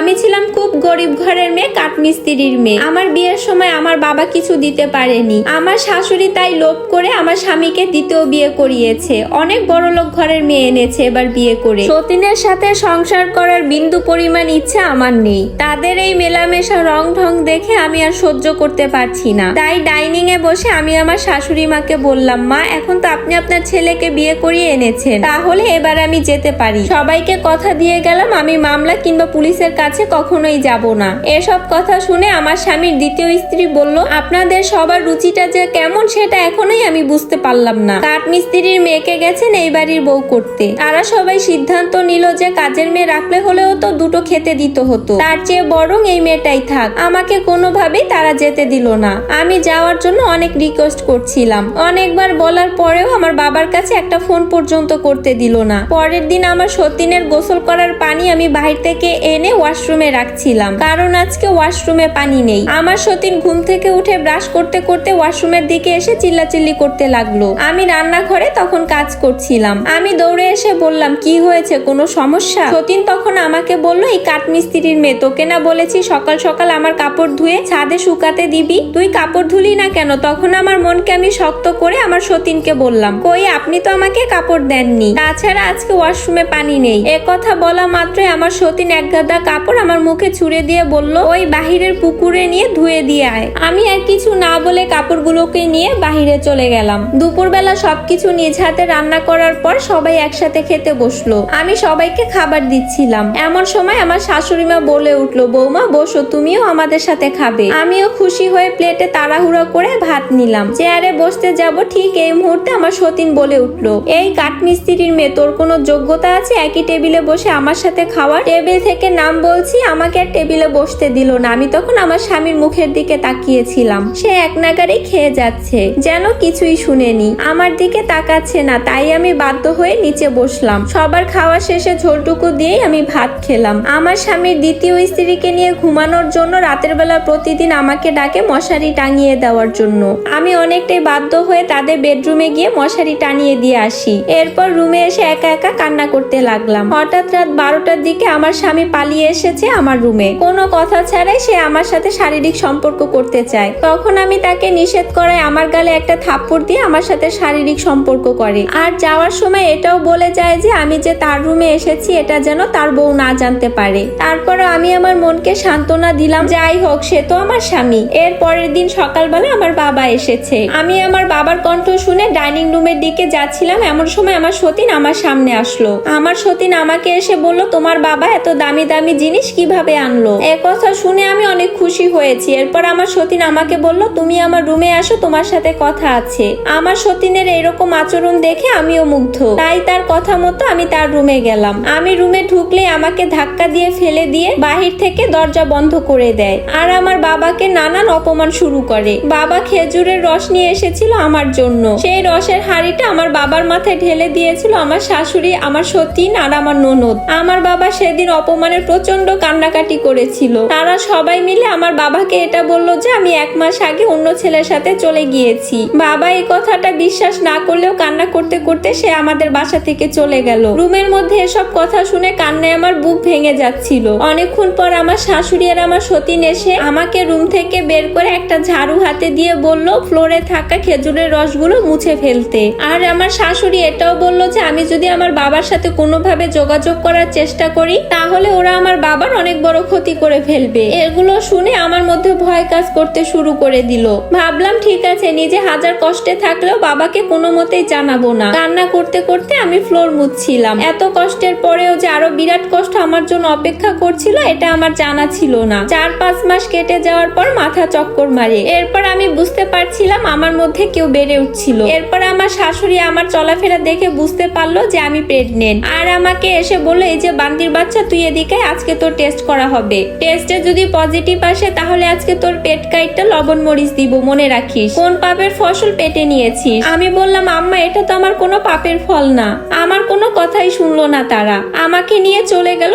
আমি ছিলাম খুব গরিব ঘরের মেয়ে, কাঠমিস্ত্রির মেয়ে। আমার বিয়ের সময় আমার বাবা কিছু দিতে পারেনি। আমার শাশুড়ি তাই লোভ করে আমার স্বামীকে দ্বিতীয় বিয়ে করিয়েছে। অনেক বড় লোক ঘরের মেয়ে এনেছে এবার বিয়ে করে। সতীনের সাথে সংসার করার বিন্দু পরিমাণ ইচ্ছা আমার নেই। তাদের এই মেলামেশা রং ঢং দেখে আমি আর সহ্য করতে পারছি না। তাই ডাইনিং এ বসে আমি আমার শাশুড়ি মাকে বললাম, মা, এখন তো আপনি আপনার ছেলেকে বিয়ে করিয়ে এনেছেন। তাহলে এবার আমি যেতে পারি। সবাইকে কথা দিয়ে গেলাম, আমি মামলা কিংবা পুলিশের কাছে কখনোই যাব না। এসব কথা শুনে আমার স্বামীর দ্বিতীয় স্ত্রী বলল, আপনাদের সবার রুচিটা যে কেমন সেটা এখনোই আমি বুঝতে পারলাম না। কাঠ মিস্ত্রির মেয়েকে গেছেন এই বাড়ির বউ করতে। তারা সবাই সিদ্ধান্ত নিল যে কাজের মেয়ে রাখলে হলেও তো দুটো খেতে দিত হতো। তার চেয়ে বরং এই মেয়েটাই থাক। আমাকে কোনোভাবেই তারা যেতে দিল না। আমি যাওয়ার জন্য অনেক রিকোয়েস্ট করছিলাম। অনেকবার বলার পরেও আমার বাবার কাছে একটা ফোন পর্যন্ত করতে দিল না। পরের দিন আমার সতীনের গোসল করার পানি আমি বাহির থেকে এনে ওয়াশরুমে রাখছিলাম। কারণ আজকে ওয়াশরুমে পানি নেই। আমার সতীন ঘুম থেকে উঠে ব্রাশ করতে করতে ওয়াশরুমের দিকে এসে চিল্লাচিল্লি করতে লাগল। আমি রান্নাঘরে তখন কাজ করছিলাম। আমি দৌড়ে এসে বললাম, কি হয়েছে? কোনো সমস্যা? সতীন তখন আমাকে বলল, এই কাঠমিস্ত্রির মেয়ে, তোকে না বলেছি সকাল সকাল আমার কাপড় ধুয়ে ছাদে শুকাতে দিবি? তুই কাপড় ধুলি না কেন? তখন আমার মনকে আমি শক্ত করে আমার সতীনকে বললাম, কই, আপনি তো আমাকে কাপড় দেননি। তাছাড়া আজকে ওয়াশরুমে পানি নেই। এ কথা বলা মাত্রই আমার সতীন এক গাদা কাপড় আমার মুখে ছুঁড়ে দিয়ে বলল, ওই বাহিরের পুকুরে নিয়ে ধুয়ে দিয়ে আয়। আমি আর কিছু না বলে কাপড়গুলোকে নিয়ে বাহিরে চলে গেলাম। দুপুরবেলা সবকিছু নিজ হাতে রান্না করার পর সবাই একসাথে খেতে বসল। আমি সবাইকে খাবার দিচ্ছিলাম। এমন সময় আমার শাশুড়ি মা বলে উঠল, বৌমা, বসো, তুমিও আমাদের সাথে খাবে। আমিও খুশি হয়ে প্লেটে তাড়াহুড়ো করে ভাত নিলাম। চেয়ারে বসতে যাব ঠিক এই মুহূর্তে আমার সতীন বলে উঠল, এই কাঠমিস্ত্রির মেয়ে, তোর কোনো যোগ্যতা আছে? একই টেবিলে বসে আমার সাথে খাওয়ার? টেবিল থেকে নাম বলছি, আমাকে আর টেবিলে বসতে দিল না। আমি তখন আমার স্বামীর মুখের দিকে তাকিয়েছিলাম। সে এক নাগারেই খেয়ে যাচ্ছে, যেন কিছুই শুনেনি। আমার দিকে তাকাচ্ছে না, তাই আমি বাধ্য হয়ে নিচে বসলাম। সবার খাওয়া শেষে ঝোলটুকু দিয়েই আমি ভাত খেলাম। আমার স্বামীর দ্বিতীয় স্ত্রীকে নিয়ে ঘুমানোর জন্য রাতের বেলা প্রতিদিন আমাকে ডাকে মশারি টাঙিয়ে দেওয়ার জন্য। আমি অনেকটাই বাধ্য হয়ে তাদের বেডরুমে গিয়ে মশারি টানিয়ে দিয়ে আসি। এরপর রুমে এসে একা একা কান্না করতে লাগলাম। হঠাৎ রাত বারোটার দিকে আমার স্বামী পালিয়ে এসেছে আমার রুমে। কোনো কথা ছাড়াই সে আমার সাথে শারীরিক সম্পর্ক করতে চায়। তখন আমি তাকে নিষেধ করায় আমার গালে একটা থাপ্পড় দিয়ে আমার সাথে শারীরিক সম্পর্ক করে। আর যাওয়ার সময় এটাও বলে যায় যে, আমি যে তার রুমে এসেছি, এটা যেন তার বউ না জানতে পারে। তারপরে আমি আমার মনকে সান্ত্বনা দিলাম, যাই হোক, সে তো আমার স্বামী। এর পরের দিন সকালবেলা আমার বাবা এসেছে। আমি আমার বাবার কণ্ঠ শুনে ডাইনিং রুমের দিকে যাচ্ছিলাম। এমন সময় আমার সতীন আমার সামনে আসলো। আমার সতীন আমাকে এসে বলল, তোমার বাবা এত দামি দামি জিনিস কীভাবে আনলো? এ কথা শুনে আমি অনেক খুশি হয়েছি। এরপর আমার সতীন আমাকে বলল, তুমি আমার রুমে আসো, তোমার সাথে কথা আছে। আমার সতীনের এরকম আচরণ দেখে আমিও মুগ্ধ। তাই তার কথা মতো আমি তার রুমে গেলাম। আমি রুমে ঢুকলে আমাকে ধাক্কা দিয়ে ফেলে দিয়ে বাহির থেকে দরজা বন্ধ করে দেয়। আর আমার বাবাকে নানান অপমান শুরু করে। বাবা খেজুরের রস নিয়ে এসেছিল আমার জন্য। সেই রসের হাড়িটা আমার বাবার মাথায় ঢেলে দিয়েছিল আমার শাশুড়ি, আমার সতীন আর আমার ননদ। আমার বাবা সেদিন অপমানের প্রচণ্ড কান্নাকাটি করেছিল। তারা সবাই মিলে আমার বাবাকে এটা বলল যে আমি এক মাস আগে অন্য ছেলের সাথে চলে গিয়েছি। বাবা এই কথাটা বিশ্বাস না করলেও কান্না করতে করতে সে আমাদের বাসা থেকে চলে গেল। রুমের মধ্যে এসব কথা শুনে কান্নায় আমার বুক ভেঙে যাচ্ছিল। অনেকক্ষণ পর আমার শাশুড়ি আর আমার সতীন এসে আমাকে রুম থেকে বের করে একটা ঝাড়ু হাতে দিয়ে বলল, ফ্লোরে থাকা খেজুরের রসগুলো মুছে ফেলতে। আর আমার শাশুড়ি এটাও বলল যে, আমি যদি আমার বাবার সাথে কোনোভাবে যোগাযোগ করার চেষ্টা করি, তাহলে ওরা আমার বাবার অনেক বড় ক্ষতি করে ফেলবে। এগুলো শুনে আমার মধ্যে ভয় কাজ করতে শুরু করে দিল। ভাবলাম, ঠিক আছে, নিজে হাজার কষ্টে থাকলেও বাবাকে কোনো মতেই জানাব না। কান্না করতে করতে আমি ফ্লোর মুছছিলাম। এত কষ্টের পরেও যে আরও বিরাট কষ্ট আমার জন্য অপেক্ষা করছিল, এটা আমার জানা ছিল না। চার পাঁচ মাস কেটে যাওয়ার পর মাথা চক্কর মারে। এরপর আমি বুঝতে পারছিলাম আমার মধ্যে কেউ বেড়ে উঠছিল। এরপর আমার শাশুড়ি আমার চলাফেরা দেখে বুঝতে পারল যে আমি প্রেগনেন্ট আর আমাকে এসে বলল, এই যে বান্দির বাচ্চা, তুই এদিকে আজকে তোর টেস্ট করা হবে। টেস্টে যদি পজিটিভ আসে, তাহলে আজকে তোর পেট কাইটটা লবণ মরিচ দিব, মনে রাখিস। কোন পাপের ফসল পেটে নিয়েছিস? আমি বললাম, আম্মা, এটা তো আমার কোনো পাপের ফল না। আমার কোনো কথাই শুনলো না তারা। আমাকে নিয়ে চলে গেল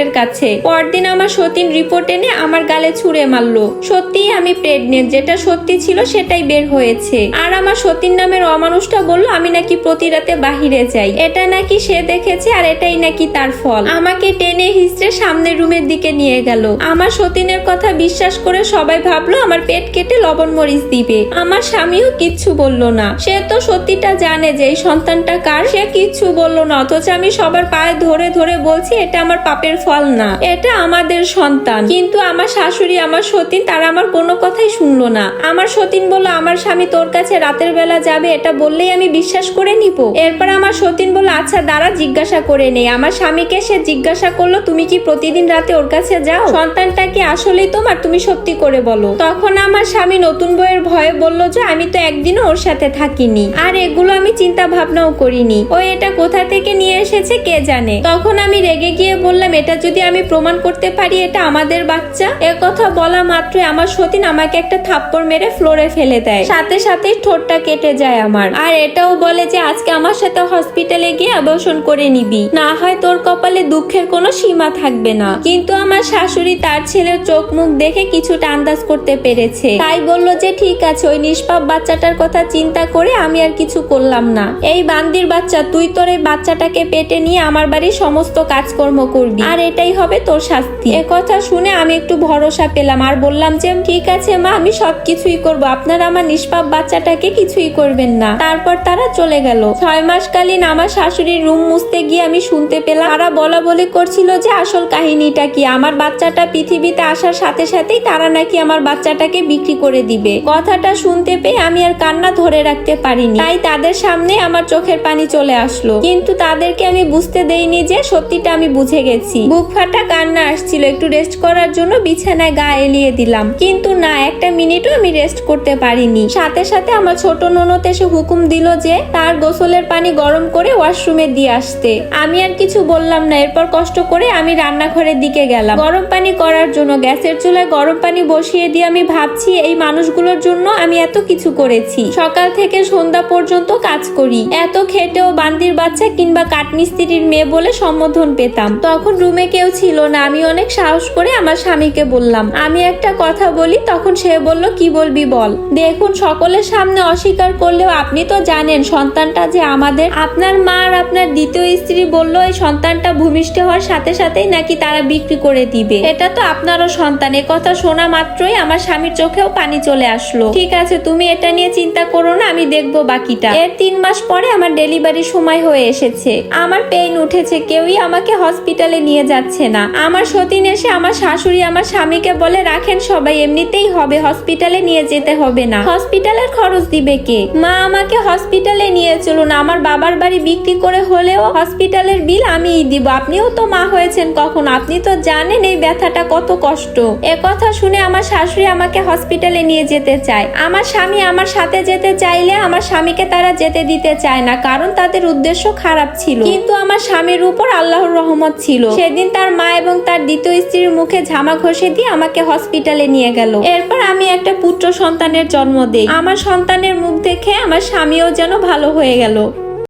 ডাক্তারের কাছে। পরদিন আমার সতীন রিপোর্ট এনে আমার গালে ছুঁড়ে মারলো। সত্যিই আমি প্রেগনেন্ট যেটা সত্যি ছিল সেটাই বের হয়েছে। আর আমার সতীন নামের অমানুষটা বলল, আমি নাকি প্রতি রাতে বাহিরে যাই। এটা নাকি সে দেখেছে আর এটাই নাকি তার ফল। আমাকে টেনে হিস্ট্রে সামনের রুমের দিকে নিয়ে গেল। আমার সতীনের কথা বিশ্বাস করে সবাই ভাবলো, আমার পেট কেটে লবণ মরিচ দিবে। আমার স্বামীও কিচ্ছু বলল না। সে তো সত্যিটা জানে যে এই সন্তানটা কার। সে কিচ্ছু বলল না, অথচ আমি সবার পায়ে ধরে ধরে বলছি, এটা আমার পাপের ফল। না। এটা আমাদের সন্তান। কিন্তু আমার শাশুড়ি, আমার সতীন, তারা আমার কোনো কথাই শুনলো না। আমার সতীন বলল, আমার স্বামী তোর কাছে রাতের বেলা যাবে, এটা বললেই আমি বিশ্বাস করে নিব। এরপর আমার সতীন বলল আচ্ছা দাঁড়া, জিজ্ঞাসা করে নেই আমার স্বামীকে সে জিজ্ঞাসা করল, তুমি কি প্রতিদিন রাতে ওর কাছে যাও? সন্তানটা কি আসলেই তোমার? তুমি সত্যি করে বলো। তখন আমার স্বামী নতুন বইয়ের ভয়ে বলল যে, আমি তো একদিনও ওর সাথে থাকিনি। আর এগুলো আমি চিন্তা ভাবনাও করিনি। ও এটা কোথা থেকে নিয়ে এসেছে কে জানে? তখন আমি রেগে গিয়ে বললাম, এটা যদি আমি প্রমাণ করতে পারি এটা আমাদের বাচ্চা এ কথা বলা মাত্রই আমার সতীন আমাকে একটা থাপ্পড় মেরে ফ্লোরে ফেলে দেয়। সাথে সাথেই ঠোঁটটা কেটে যায় আমার। আর এটাও বলে যে আজকে আমার সাথে হসপিটালে গিয়ে অবসন করে নিবি। না হয় তোর কপালে দুঃখের কোনো সীমা থাকবে না। কিন্তু আমার শাশুড়ি তার ছেলের চোখ মুখ দেখে কিছুটা আন্দাজ করতে পেরেছে। তাই বলল যে ঠিক আছে, ওই নিষ্পাপ বাচ্চাটার কথা চিন্তা করে আমি আর কিছু করলাম না। এই বান্দির বাচ্চা, তুই তোর এই বাচ্চাটাকে পেটে নিয়ে আমার বাড়ির সমস্ত কাজকর্ম করবি। আর এটাই হবে তোর শাস্তি। এ কথা শুনে আমি একটু ভরসা পেলাম আর বললাম যে, ঠিক আছে মা, আমি সবকিছুই করব। আপনারা আমার নিষ্পাপ বাচ্চাটাকে কিছুই করবেন না। তারপর তারা চলে গেল। ছয় মাসকালীন আমার শাশুড়ির রুম মুছতে গিয়ে আমি শুনতে পেলাম, তারা বলা বলি করছিল যে, আসল কাহিনীটা কি? আমার বাচ্চাটা পৃথিবীতে আসার সাথে সাথেই তারা নাকি আমার বাচ্চাটাকে বিক্রি করে দিবে। কথাটা শুনতে পেয়ে আমি আর কান্না ধরে রাখতে পারিনি। তাই তাদের সামনে আমার চোখের পানি চলে আসলো। কিন্তু তাদেরকে আমি বুঝতে দেইনি যে, সত্যিটা আমি বুঝে গেছি। বুক ফাটা কান্না আসছিল। একটু রেস্ট করার জন্য বিছানায় গা এলিয়ে দিলাম। কিন্তু না, একটা মিনিটও আমি রেস্ট করতে পারিনি। সাথে সাথে আমার ছোট ননদ এসে হুকুম দিল যে, তার গোসলের পানি গরম করে ওয়াশরুমে দিয়ে আসতে। আমি আর কিছু বললাম না। এরপর কষ্ট করে আমি রান্নাঘরের দিকে গেলাম। গরম পানি করার জন্য গ্যাসের চুলায় গরম পানি বসিয়ে দিয়ে আমি ভাবছি, এই মানুষগুলোর জন্য আমি এত কিছু করেছি। সকাল থেকে সন্ধ্যা পর্যন্ত কাজ করি। এত খেটেও বান্দির বাচ্চা কিংবা কাঠমিস্ত্রির মেয়ে বলে সম্বোধন পেতাম। তখন রুমে কেউ ছিল না। আমি অনেক সাহস করে আমার স্বামীকে বললাম। আমি একটা কথা বলি, তখন সে বলল, কি বলবি বল? দেখুন, সকলের সামনে অস্বীকার করলেও আপনি তো জানেন, সন্তানটা যে আমাদের, আপনার মা আর আপনার দ্বিতীয় স্ত্রী বলল, এই সন্তানটা ভূমিষ্ঠ হওয়ার সাথে সাথেই নাকি তারা বিক্রি করে দিবে। এটা তো আপনারও সন্তান, এ কথা শোনা মাত্রই আমার স্বামীর চোখেও পানি চলে আসলো। ঠিক আছে, তুমি এটা নিয়ে চিন্তা করো না, আমি দেখব বাকিটা। এর তিন মাস পরে আমার ডেলিভারি সময় হয়ে এসেছে। আমার পেইন উঠেছে, কেউই আমাকে হসপিটালে নিয়ে যাচ্ছে না। আমার সতীন এসে আমার শাশুড়ি আমার স্বামীকে বলে, রাখেন সবাই, এমনিতেই হবে, হসপিটালে নিয়ে যেতে হবে না। হসপিটালের খরচ দিবে কে? মা আমাকে হসপিটালে নিয়ে চলুন, আমার বাবার বাড়ি বিক্রি করে হলেও হসপিটালের বিল আমিই দিব। আপনিও তো মা হয়েছেন কখন, আপনি তো জানেন এই ব্যথাটা কত কষ্ট। এ কথা শুনে আমার শাশুড়ি আমাকে হসপিটালে নিয়ে যেতে চায়। আমার স্বামী আমার সাথে যেতে চাইলে আমার স্বামীকে তারা যেতে দিতে চায় না, কারণ তাদের উদ্দেশ্য খারাপ ছিল। কিন্তু আমার স্বামীর উপর আল্লাহর রহমত ছিল। সেদিন তার মা এবং তার দ্বিতীয় স্ত্রীর মুখে ঝামা ঘষে দিয়ে আমাকে হসপিটালে নিয়ে গেল। এরপর আমি একটা পুত্র সন্তানের জন্ম দেই। আমার সন্তানের মুখ দেখে আমার স্বামীও যেন ভালো হয়ে গেল।